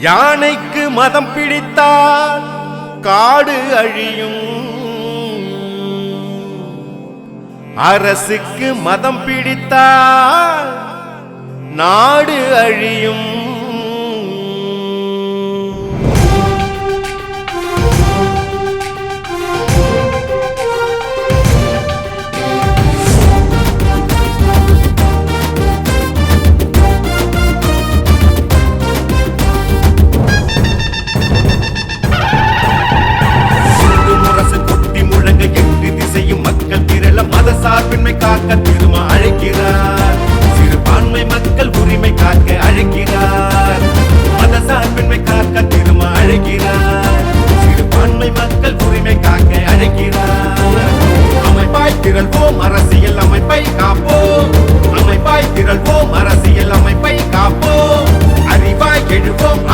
யானைக்கு மதம் பிடித்தால் காடு அழியும். அரசுக்கு மதம் பிடித்தால் நாடு அழியும். come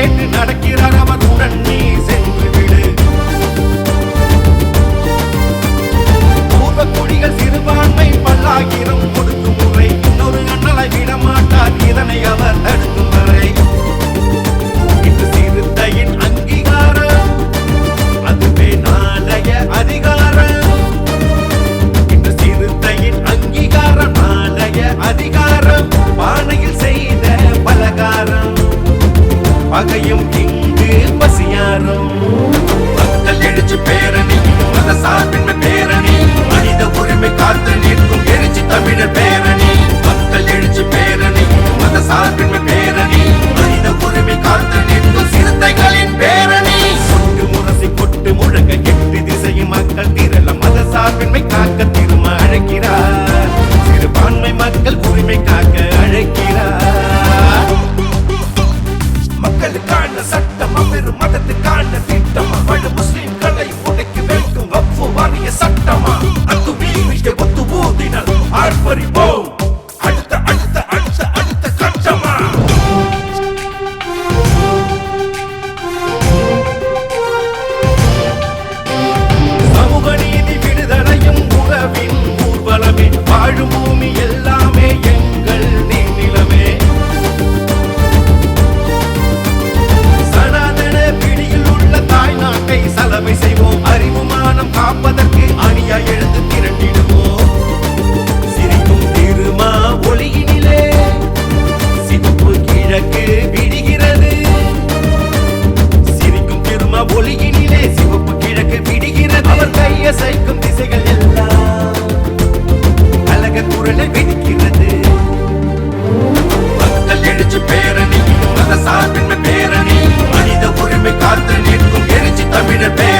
கேட்டு நடக்கிறார் அவர் உடன் நீ. ஒளியினிலே சிவப்பு கிழக்கு விடுகிறது. அவர் கையசைக்கும் திசைகள் எல்லாம் கலக குரலை வெடிக்கிறது. மக்கள் எழுச்சி பேரணி மத சார்பின்மை பேரணி மனித உரிமை காத்து நிற்கும் எழுச்சி தமிழர் பேரணி.